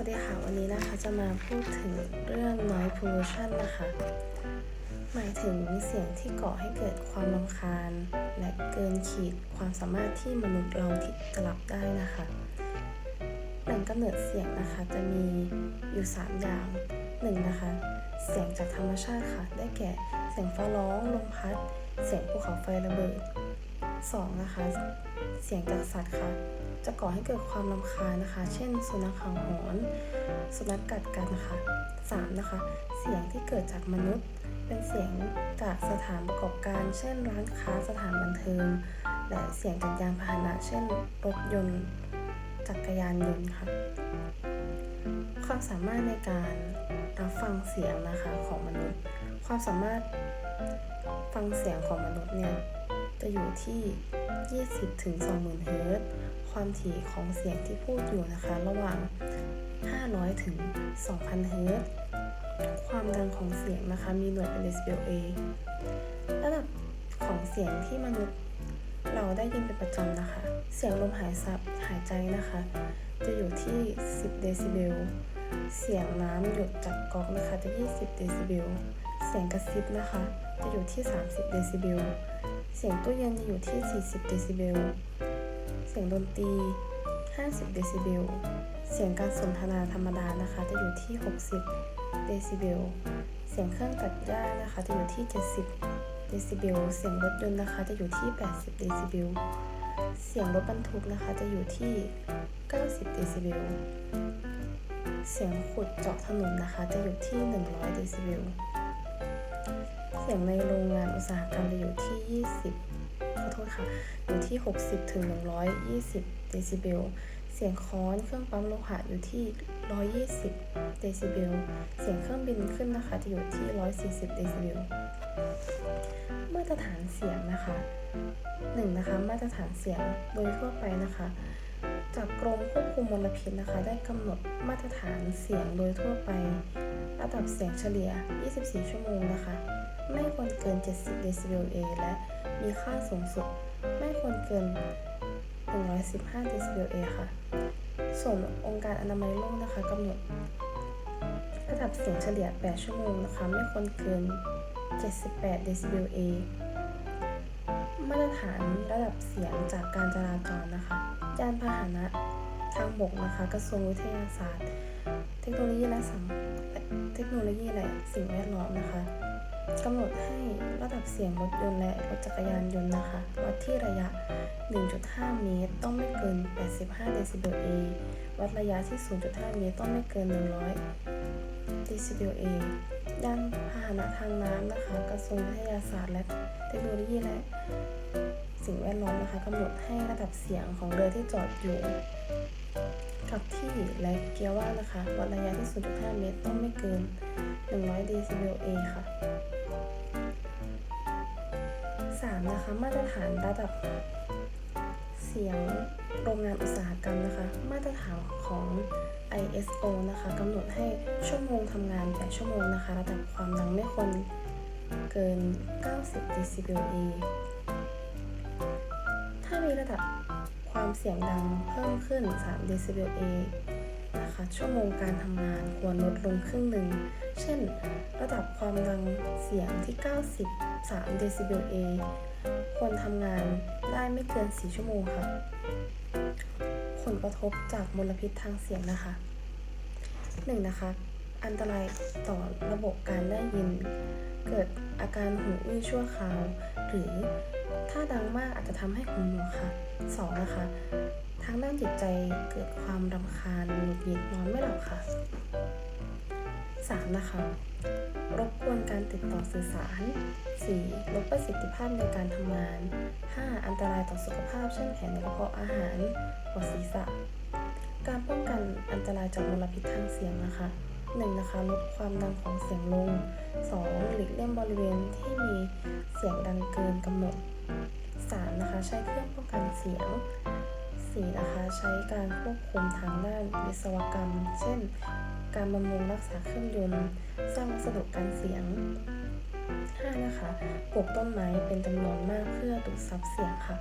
วัสดีค่ะ วันนี้นะคะจะมาพูดถึงเรื่อง noise pollution นะคะ หมายถึงเสียงที่ก่อให้เกิดความรำคาญ และเกินขีดความสามารถที่มนุษย์เราที่จะรับได้นะคะแหล่งกำเนิดเสียงนะคะจะมีอยู่ 3 อย่างหนึ่งนะคะ เสียงจากธรรมชาติค่ะ ได้แก่เสียงฟ้าร้องลมพัด เสียงภูเขาไฟระเบิด 2. นะคะ เสียงจากสัตว์ค่ะ จะก่อให้เกิดความรำคาญนะคะ เช่น สุนัขเห่าหอน สุนัขกัดกันนะคะ 3. นะคะ เสียงที่เกิดจากมนุษย์ เป็นเสียงจากสถานประกอบการ เช่น ร้านค้าสถานบันเทิง และเสียงจากยานพาหนะ เช่น รถยนต์จักรยานยนต์ค่ะ ความสามารถในการรับฟังเสียงนะคะของมนุษย์ ความสามารถฟังเสียงของมนุษย์เนี่ย จะอยู่ที่ 20ถึง20,000เฮิรตซ์ความถี่ของเสียงที่พูดอยู่นะคะ ระหว่าง 500 ถึง 2,000 เฮิรตซ์ความดังของเสียงนะคะมีหน่วยเป็นเดซิเบล A ระดับของเสียงที่มนุษย์เราได้ยินเป็นประจำนะคะ เสียงลมหายซับหายใจนะคะ จะอยู่ที่ 10 เดซิเบล เสียงน้ำหยดจากก๊อกนะคะจะ 20 เดซิเบล เสียงกระซิบนะคะ จะอยู่ที่ 30 เดซิเบล เสียงตู้เย็นจะอยู่ที่ 40 เดซิเบล เสียงดนตรี 50 เดซิเบล เสียงการสนทนาธรรมดานะคะจะอยู่ที่ 60 เดซิเบล เสียงเครื่องตัดหญ้านะคะจะอยู่ที่ 70 เดซิเบล เสียงรถยนต์นะคะจะอยู่ที่ 80 เดซิเบล เสียงรถบรรทุกนะคะจะอยู่ที่ 90 เดซิเบล เสียงขุดเจาะถนนนะคะจะอยู่ที่ 100 เดซิเบล เสียงในโรงงานอุตสาหกรรมจะอยู่ที่ 20 ขอโทษค่ะ อยู่ที่ 60ถึง120 เดซิเบล เสียงค้อนเครื่องปั๊มโลหะอยู่ที่ 120 เดซิเบล เสียงเครื่องบินขึ้นนะคะจะอยู่ที่ 140 เดซิเบล มาตรฐานเสียงนะคะหนึ่งนะคะมาตรฐานเสียงโดยทั่วไปนะคะ จากกรมควบคุมมลพิษนะคะ ได้กำหนดมาตรฐานเสียงโดยทั่วไประดับเสียงเฉลี่ย 24 ชั่วโมงนะคะ ไม่ควรเกิน 70 เดซิเบล A และมีค่าสูงสุด ไม่ควรเกิน 115 เดซิเบล A ค่ะ ส่วนองค์การอนามัยโลกนะคะกำหนด ระดับเสียงเฉลี่ย 8 ชั่วโมงนะคะ ไม่ควรเกิน 78 เดซิเบล A มาตรฐานระดับเสียงจากการจราจรนะคะ ยานพาหนะทางบกนะคะ กระทรวงวิทยาศาสตร์ เทคโนโลยีและสังเทคโนโลยีและสิ่งแวดล้อมนะคะ กำหนดให้ระดับเสียงรถยนต์และรถจักรยานยนต์นะคะวัดที่ระยะ 1.5 เมตร ต้องไม่เกิน 85 เดซิเบล A วัดระยะที่ 0.5 เมตร ต้องไม่เกิน 100 เดซิเบล A ยานพาหนะทางน้ำนะคะ กระทรวงวิทยาศาสตร์และเทคโนโลยีและสิ่งแวดล้อมนะคะกำหนดให้ระดับเสียงของเรือที่จอดอยู่กับที่และเกียร์ว่างนะคะ วัดระยะที่ 0.5 เมตร ต้องไม่เกิน 100 เดซิเบล A ค่ะ 3. นะคะ มาตรฐานระดับเสียงโรงงานอุตสาหกรรมนะคะ มาตรฐานของ ISO นะคะกำหนดให้ชั่วโมงทำงาน8ชั่วโมงนะคะ ระดับความดังไม่ควรเกิน 90เดซิเบล A ถ้ามีระดับความเสียงดังเพิ่มขึ้น3เดซิเบล A นะคะ ชั่วโมงการทำงานควรลดลงครึ่งหนึ่ง เช่น ระดับความดังเสียงที่ 93 เดซิเบล A ควรทำงานได้ไม่เกิน 4 ชั่วโมงค่ะ ผลกระทบจากมลพิษทางเสียงนะคะ 1. นะคะ อันตรายต่อระบบการได้ยิน เกิดอาการหูอื้อชั่วคราว หรือถ้าดังมากอาจจะทำให้หูหนวกค่ะ 2. นะคะ ทางด้านจิตใจเกิดความรำคาญหงุดหงิดนอนไม่หลับค่ะ 3. นะคะ รบกวนการติดต่อสื่อสาร 4. ลดประสิทธิภาพในการทำงาน 5. อันตรายต่อสุขภาพ เช่นแผลในกระเพาะอาหารปวดศีรษะ การป้องกันอันตรายจากมลพิษทางเสียงนะคะ 1. นะคะ ลดความดังของเสียงลง 2. หลีกเลี่ยงบริเวณที่มีเสียงดังเกินกำหนด 3. นะคะ ใช้เครื่องป้องกันเสียง 4. นะคะ ใช้การควบคุมทางด้านวิศวกรรม เช่น การบำรุงรักษาเครื่องยนต์ สร้างวัสดุกันเสียง 5. นะคะ ปลูกต้นไม้เป็นจำนวนมากเพื่อดูดซับเสียงค่ะ